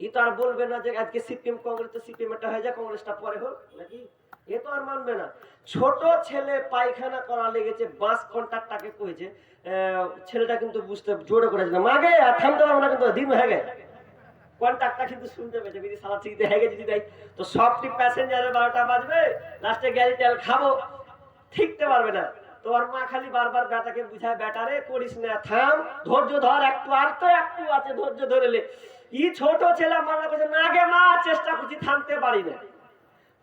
ই তো আর বলবে না যে আজকে সিপিএম কংগ্রেস তো সিপিএম একটা হয়ে যায় কংগ্রেসটা পরে হোক, নাকি? এ তো আর মানবে না। ছোট ছেলে পায়খানা করা লেগেছে, বাস কন্ট্রাক্টটাকে কয়েছে ছেলেটা কিন্তু বুঝতে জোরে করেছে না। মাগে, আর থামতে পারব না কিন্তু, দিন হয়ে গেছে। কন্ট্রাক্টটা কিন্তু শুনতে পেয়েছে, বিধি সালা ঠিক হয়ে গেছে দিদাই তো সবটি প্যাসেঞ্জারের বারোটা বাজবে লাস্টে গ্যারি তেল খাব, ঠিকতে পারবে না। তোমার মা খালি বারবার বেটাকে বুঝায় বেটারে করিস না, থাম। ধৈর্য ধর, একটু আর তো একটু আছে, ধৈর্য ধরেলে ই ছোট ছেলে মানা করছে না গে মা, চেষ্টা করছি থামতে পারি না।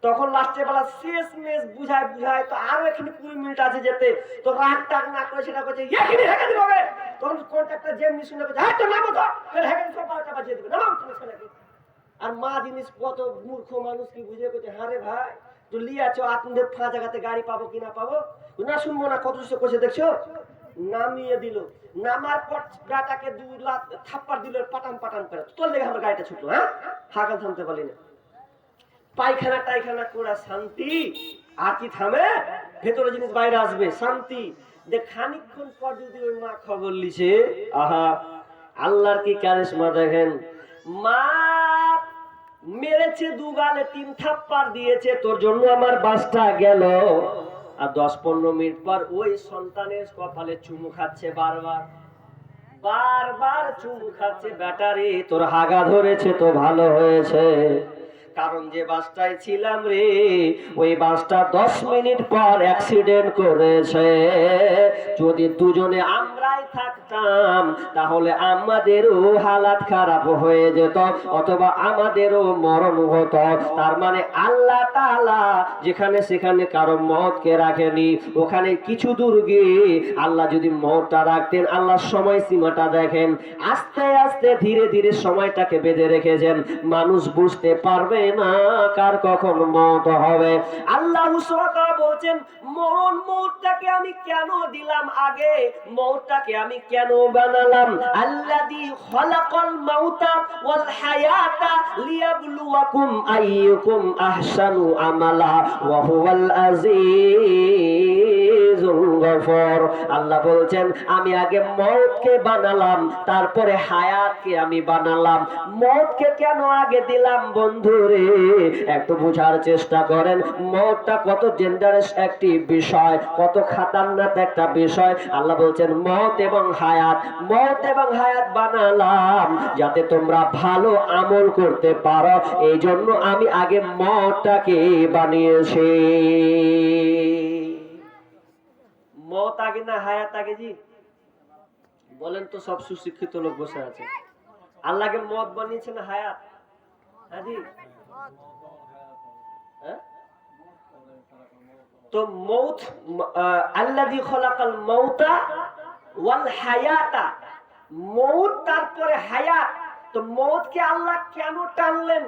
তখন লাস্টে বেলা শেষ মেশ বুঝায় বুঝায়, তো আরও এখানে কুড়ি মিনিট আছে যেতে। তো রাগ টাগ না করে সেটা করছে, এখানে হেঁকে দিবে হবে তখন কন্ট্রাক্টর যেমনি শুনে করছে হ্যাঁ তো নামো তো। হেঁকে দিবে বারোটা বাজিয়ে দিবে। নামাও তুমি আর মা জিনিস কত মূর্খ মানুষ কি বুঝে করছে হ্যাঁ রে ভাই, তো লিয়ে আছো আপনাদের ফাঁ জায়গাতে গাড়ি পাবো কি না পাবো? না শুনব না, কত করছে দেখছ? নামিয়ে দিল। নামার পর গাটাকে দু লাখ থাপ্পার দিল, পাটান পাটান করে। তোর লেগে আমার গাড়িটা ছুটলো হ্যাঁ? হাকাল থামতে পারলি না। পায়খানা টাইখানা করা শান্তি, আর কি থামে? ভেতরে জিনিস বাইরে আসবে, শান্তি। যে খানিকক্ষণ পর যদি ওই মা খবর লিছে, আহা, আল্লাহর কি কারিশমা দেখেন? মা মেরেছে দুগালে, তিন থাপ্পার দিয়েছে, তোর জন্য আমার বাসটা গেল। আর দশ পনেরো মিনিট পর ওই সন্তানের কপালে চুমু খাচ্ছে বারবার। বারবার চুমু খাচ্ছে, ব্যাটারি, তোর হাগা ধরেছে তো ভালো হয়েছে। কারণ যে বাসটায় ছিলাম রে, ওই বাসটা দশ মিনিট পর অ্যাক্সিডেন্ট করেছে। যদি দুজনে আমরাই থাকতাম, তাহলে আমাদেরও হালাত খারাপ হয়ে যেত, অথবা আমাদেরও মরণ হতো। তার মানে আল্লাহ তাআলা যেখানে সেখানে কারও মতকে রাখেনি, ওখানে কিছু দূর গিয়ে আল্লাহ যদি মতটা রাখতেন, আল্লাহ সময় সীমাটা দেখেন। আস্তে আস্তে ধীরে ধীরে সময়টাকে বেঁধে রেখেছেন। মানুষ বুঝতে পারবে না কার কখন মত হবে। আল্লাহ বলছেন, মরণ মৌতটাকে আমি কেন দিলাম আগে? মৌতটাকে আমি কেন বানালাম? আল্লাযী খলাকাল মাউতা ওয়াল হায়াতা লিয়াবলুয়াকুম আইয়ুকুম আহসানু আমালা ওয়া হুয়াল আজিজুল গফর। আল্লাহ বলছেন, আমি আগে মৌতকে বানালাম, তারপরে হায়াতকে আমি বানালাম। মৌতকে কেন আগে দিলাম বন্ধু রে? একটু বোঝার চেষ্টা করেন মৌতটা কত ডেঞ্জারাস একটি বিষয়, কত খাতারনাক একটা বিষয়। আল্লাহ বলছেন মত এবং হায়াত, মত এবং হায়াত বানালাম যাতে তোমরা ভালো আমল করতে পারো। এই জন্য আমি আগে মতটাকে বানিয়েছি। মত আগে না হায়াত আগে জি? বলেন তো সব সুশিক্ষিত লোক বসে আছে। আল্লাহকে মত বানিয়েছে না হায়াত? হ্যাঁ জি? হ্যাঁ? তো মৌত আল্লাদি খলাকাল মৌতা ওয়াল হায়াতা, মৌত, তারপরে হায়াত। তো মৌতকে আল্লাহ কেন টানলেন?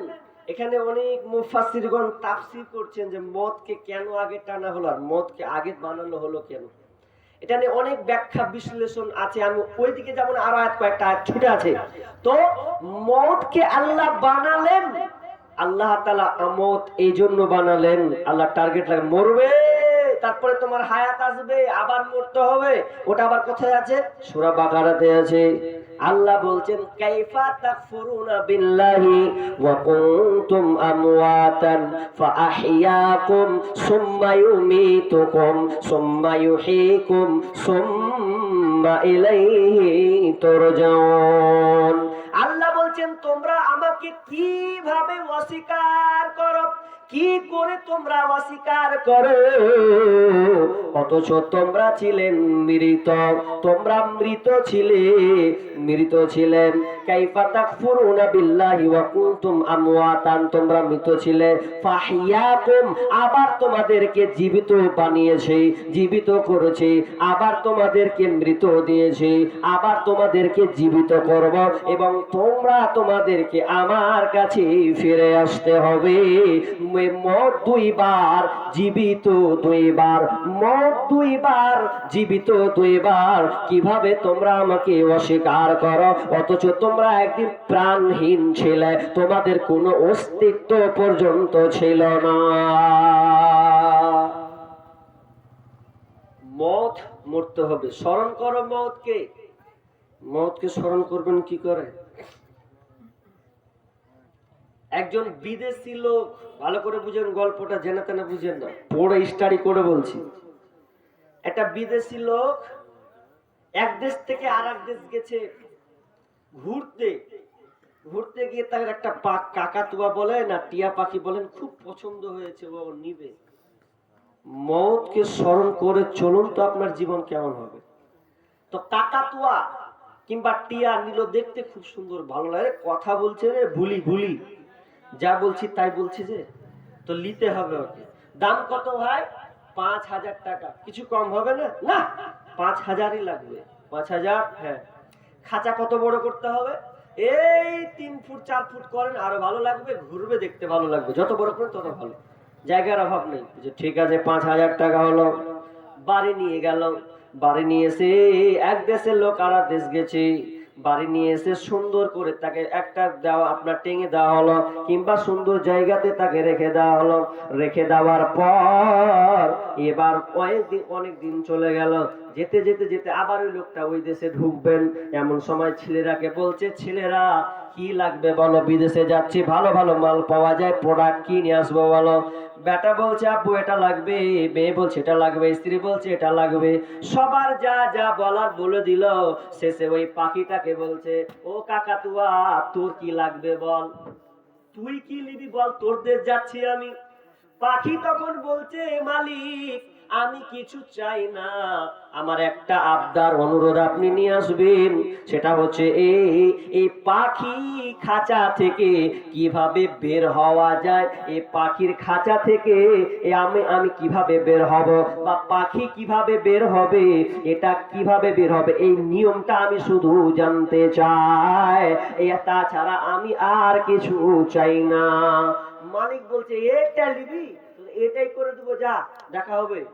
এখানে অনেক মুফাসসিরগণ তাফসীর করছেন যে মতকে কেন আগে টানা হলো আর মতকে আগে বানানো হলো কেন? এটা নিয়ে অনেক ব্যাখ্যা বিশ্লেষণ আছে। আমি ওইদিকে যেমন আরও আয়াত কয়েকটা ছুটে আছে। তো মতকে আল্লাহ বানালেন, আল্লাহ তালা আমত এই জন্য বানালেন। আল্লাহ টার্গেট লাগে মরবে। তারপরে তোমার হায়াত আসবে, আবার মরতে হবে। ওটা আবার কোথায় আছে? সূরা বাকারাতে আছে। আল্লাহ বলছেন, কাইফা তাকফুরুনা বিল্লাহি ওয়া কুনতুম আমওয়াতান ফাআহইয়াকুম সুম্মা ইউমীতুকুম সুম্মা ইউহয়ীকুম সুম্মা ইলাইহি তুরজাউন। আল্লাহ বলছেন, তোমরা আমাকে কীভাবে অস্বীকার করো কি করে তোমরা অস্বীকার করো? অথচ তোমরা ছিলেন মৃত তোমরা মৃত ছিলে মৃত ছিলেন তোমাদেরকে জীবিত করব এবং তোমরা তোমাদেরকে আমার কাছে ফিরে আসতে হবে। মত দুইবার, জীবিত দুইবার মত দুইবার, জীবিত দুইবার, কীভাবে তোমরা আমাকে অস্বীকার করো? অথচ তোমরা একদিন প্রাণহীন ছিলে, তোমাদের কোনো অস্তিত্ব পর্যন্ত ছিল না। মত মরতে হবে। স্মরণ করো মতকে মতকে স্মরণ করবেন কি করে? একজন বিদেশি লোক, ভালো করে বুঝেন, গল্পটা জেনে তেনে বুঝেন না। পড়ে স্টাডি করে বলছি। একটা বিদেশি লোক এক দেশ থেকে আর এক দেশ গেছে। ঘুরতে ঘুরতে গিয়ে তার একটা পাক কাকাতুয়া বলে, না, টিয়া পাখি বলেন, খুব পছন্দ হয়েছে, ও নিবে। মতকে স্মরণ করে চলুন তো আপনার জীবন কেমন হবে। তো কাকাতুয়া কিংবা টিয়া নিল দেখতে খুব সুন্দর, ভালো লাগে। কথা বলছে রে, ভুলি ভুলি। যা বলছি তাই বলছি যে, তো নিতে হবে ওকে। দাম কত ভাই? পাঁচ হাজার টাকা। কিছু কম হবে না? না, পাঁচ হাজারই লাগবে। পাঁচ হাজার? হ্যাঁ। খাঁচা কত বড় করতে হবে? এই তিন ফুট, চার ফুট করেন, আরও ভালো লাগবে, ঘুরবে, দেখতে ভালো লাগবে। যত বড় করেন, তত ভালো। জায়গার অভাব নেই। যে ঠিক আছে, পাঁচ হাজার টাকা হলো, বাড়ি নিয়ে গেল। বাড়ি নিয়ে এসে এক দেশের লোক আর দেশ গেছে। বাড়ি নিয়ে এসে সুন্দর করে তাকে একটা দেওয়া, আপনার টেঙে দেওয়া হলো, কিংবা সুন্দর জায়গাতে তাকে রেখে দেওয়া হলো। রেখে দেওয়ার পর এবার কয়েকদিন অনেক দিন চলে গেল। যেতে যেতে যেতে আবার ওই লোকটা ওই দেশে ঢুকবেন। এমন সময় ছেলেরাকে বলছে, ছেলেরা, কি লাগবে বলো? বিদেশে যাচ্ছি, ভালো ভালো মাল পাওয়া যায় প্রোডাক্ট কি নিয়ে আসব বলো। বেটা বলছে আপু এটা লাগবে, মেয়ে বলছে, এটা লাগবে, স্ত্রী বলছে, এটা লাগবে। সবার যা যা বলার বলে দিল। শেষে ওই পাখিটাকে বলছে, ও কাকা কাকাতুয়া তোর কি লাগবে বল? তুই কি নিবি বল? তোর দেশ যাচ্ছি আমি। পাখি তখন বলছে মালিক আমি কিছু চাই না। আমার একটা আবদার, অনুরোধ আপনি নিয়ে আসবেন। সেটা হচ্ছে এই এই পাখি খাঁচা থেকে কীভাবে বের হওয়া যায়? এই পাখির খাঁচা থেকে আমি আমি কীভাবে বের হব? বা পাখি কীভাবে বের হবে? এটা কীভাবে বের হবে? এই নিয়মটা আমি শুধু জানতে চাই। এ তাছাড়া আমি আর কিছু চাই না। মালিক বলছে, এটা নিবি? এটাই করে দেবো, যা, দেখা হবে।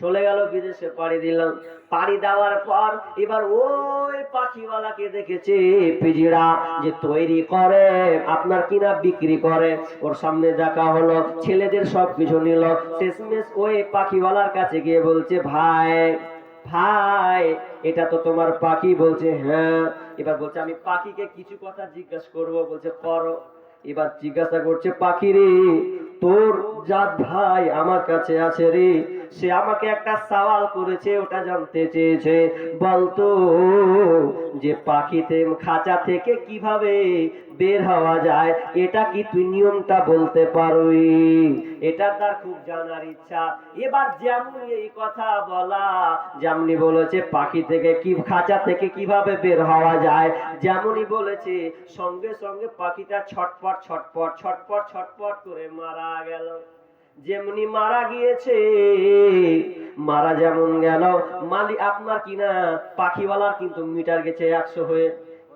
চলে গেল বিদেশে পাড়ি দিলাম। পাড়ি দেওয়ার পর এবার ওই পাখিওয়ালাকে দেখেছে পিজিরা যে তৈরি করে, আপনার কিনা বিক্রি করে। ওর সামনে দেখা হলো, ছেলেদের সব কিছু নিল। শেষমেশ ওই পাখিওয়ালার কাছে গিয়ে বলছে, ভাই ভাই, এটা তো তোমার পাখি। বলছে হ্যাঁ। এবার বলছে, আমি পাখিকে কিছু কথা জিজ্ঞাসা করব। বলছে, করো। এবার জিজ্ঞাসা করছে পাখি রে তোর জাত ভাই আমার কাছে আছে রে। সে আমাকে একটা সওয়াল করেছে, ওটা জানতে চেয়েছে। বলতো যে পাখিতে খাঁচা থেকে কীভাবে বের হওয়া যায়। এটা কি তুই নিয়মটা বলতে পারবি? এটা তার খুব জানার ইচ্ছা। এবার যেমন এই কথা বলা, যেমনি বলেছে পাখি থেকে কি, খাঁচা থেকে কীভাবে বের হওয়া যায় যেমনই বলেছে, সঙ্গে সঙ্গে পাখিটা ছটপট ছটপট ছটপট ছটপট করে মারা গেল। যেমনি মারা গিয়েছে, মারা যেমন গেল। মালিক আপনার কিনা পাখিওয়ালার কিন্তু মিটার গেছে একশো হয়ে।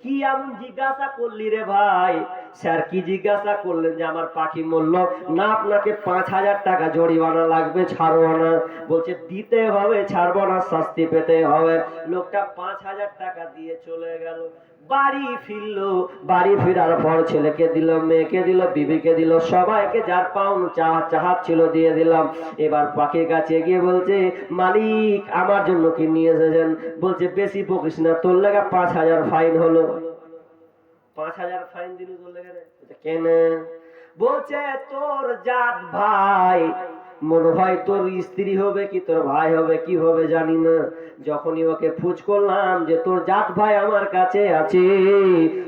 কি আমি জিজ্ঞাসা করলি রে ভাই? স্যার, কি জিজ্ঞাসা করলেন যে আমার পাখি মূল্য না, আপনাকে পাঁচ হাজার টাকা জরিমানা লাগবে, ছাড়বো না। বলছে, দিতে হবে, ছাড়বো না, শাস্তি পেতে হবে। লোকটা পাঁচ হাজার টাকা দিয়ে চলে গেল। বাড়ি ফিরলো। বাড়ি ফেরার পর ছেলেকে দিল, মেয়েকে দিল, বিবিকে দিল, সবাইকে যার পাউন চাহা, চাহাত ছিল দিয়ে দিলাম। এবার পাখির কাছে গিয়ে বলছে, মালিক, আমার জন্য কি নিয়ে এসেছেন? বলছে, বেশি বকিস না, তোর লেগা পাঁচ হাজার ফাইন হলো। পাঁচ হাজার ফাইন দিল তোর লেগে কেন? বলছে, তোর জাত ভাই মনে হয় তোর স্ত্রী হবে কি, তোর ভাই হবে কি হবে জানি না। যখনই ওকে ফুজ করলাম যে তোর জাত ভাই আমার কাছে আছে,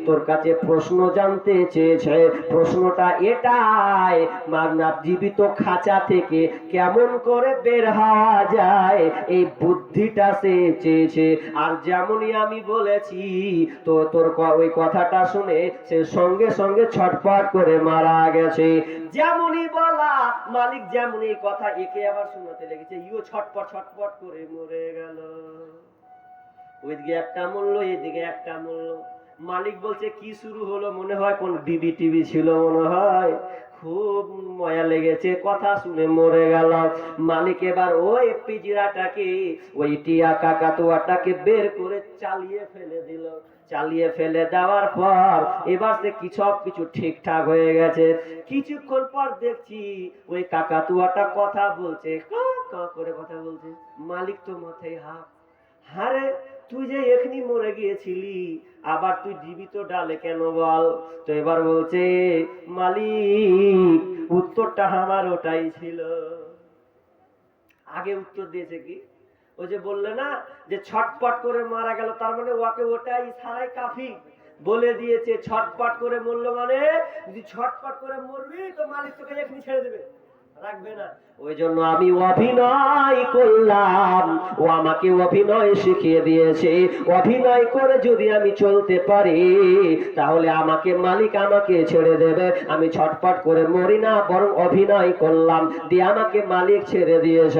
তোর কাছে প্রশ্ন জানতে চেয়েছে। প্রশ্নটা এটাই মাগনা জীবিত খাঁচা থেকে কেমন করে বের হওয়া যায়, এই বুদ্ধিটা সে চেয়েছে। আর যেমনই আমি বলেছি, তো তোর ওই কথাটা শুনে সে সঙ্গে সঙ্গে ছটপট করে মারা গেছে। যেমনই বলা, মালিক যেমন এই কথা একে আবার শোনাতে লেগেছে। ইও ছটপট ছটপট করে মরে গেল। ওইদিকে একটা মূল্য, এদিকে একটা মূল্য। মালিক বলছে, কি শুরু হলো? মনে হয় কোন বিবি টিভি ছিল মনে হয়। খুব মজা লেগেছে, কথা শুনে মরে গেল। মালিক এবার ওই পিজিরাটাকে, ওই টিয়া কাকাতুয়াটাকে বের করে চালিয়ে ফেলে দিল। চালিয়ে ফেলে দেওয়ার পর এবার সে কি সব কিছু ঠিকঠাক হয়ে গেছে। কিছুক্ষণ পর দেখছি ওই কাকাতুয়াটা কথা বলছে করে কথা বলছে, মালিক তো মাথায় হাত। হারে, তুই যে এখনি মরে গিয়েছিলি, আবার তুই জীবিত ডালে কেন বল? তো এবার বলছে, মালিক, উত্তরটা আমার ওটাই ছিল। আগে উত্তর দিয়েছে কি? ওই যে বললে না, যে ছটপট করে মারা গেল, তার মানে ওকে ওটাই সারাই কাফি বলে দিয়েছে, ছটপট করে মরলো মানে যদি ছটপট করে মরবি, তো মালিক তোকে এখনই ছেড়ে দেবে। ওই জন্য আমি অভিনয় করলাম, ও আমাকে অভিনয় শিখিয়ে দিয়েছে। অভিনয় করে যদি আমি চলতে পারি, তাহলে আমাকে মালিক আমাকে ছেড়ে দেবে। আমি ছটপট করে মরি না, বরং অভিনয় করলাম, দিয়ে আমাকে মালিক ছেড়ে দিয়েছে।